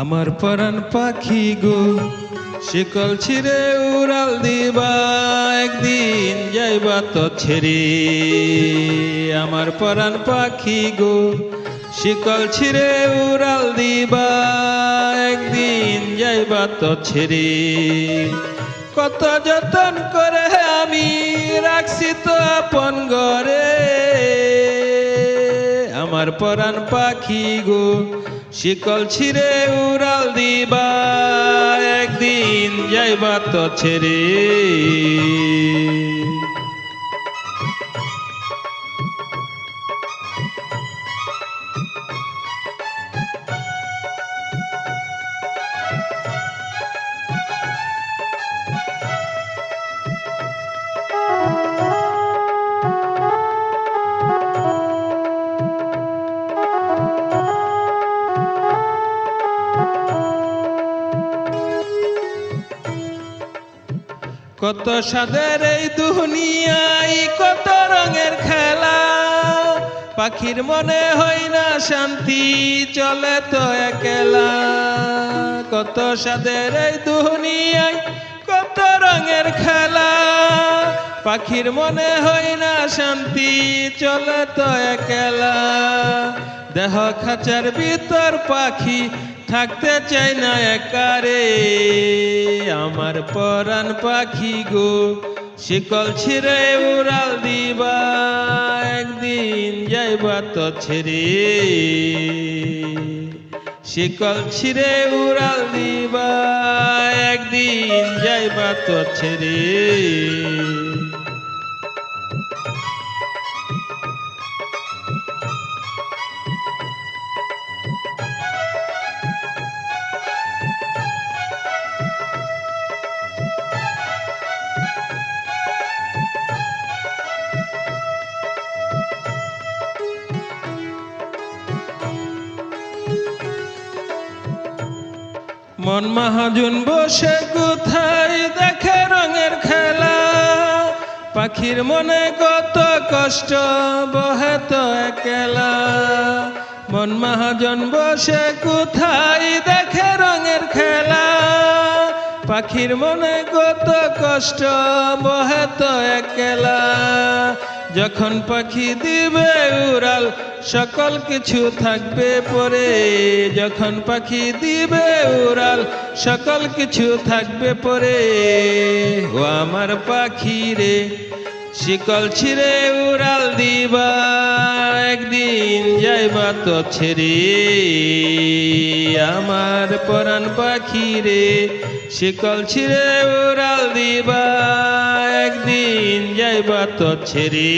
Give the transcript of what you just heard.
আমার পরাণ পাখি গো, শিকল ছিঁড়ে উড়াল দিবা, একদিন যাইবা তো ছেড়ে। আমার পরাণ পাখি গো, শিকল ছিঁড়ে উড়াল দিবা, একদিন যাইবা তো ছেড়ে। কত যতন করে আমি রাখছি তো আপন ঘরে। আমার পরাণ পাখি গো শিকল ছিঁড়ে উড়াল দিবা একদিন যাইবা তো ছেড়ে। কত সাদের এই দুনিয়ায়, কত রঙের খেলা। পাখির মনে হয় না শান্তি, চলে তো একলা। কত সাদের এই দুনিয়ায়, কত রঙের খেলা। পাখির মনে হয় না শান্তি, চলে তো একলা। দেহ খাঁচার ভিতর পাখি থাকতে চাই না একারে। আমার পরাণ পাখি গো, শিকল ছিঁড়ে উড়াল দিবা, একদিন যাইবা তো ছেড়ে। শিকল ছিঁড়ে উড়াল দিবা, একদিন যাইবা তো ছেড়ে। মন মহাজন বসে, কোথায় দেখে রঙের খেলা? পাখির মনে কত কষ্ট, বহে তো একলা। মন মহাজন বসে, কোথায় দেখে রঙের খেলা? পাখির মনে কত কষ্ট, বহে তো একলা। যখন পাখি দিবে উড়াল, সকল কিছু থাকবে পরে। যখন পাখি দিবে উড়াল, সকল কিছু থাকবে পরে। ও আমার পাখি রে শিকল ছিঁড়ে উড়াল দিবা, একদিন যাইবা তো ছেড়ে। আমার পরাণ পাখি রে শিকল ছিঁড়ে উড়াল দিবা। দিন যাইবা তো ছেড়ে।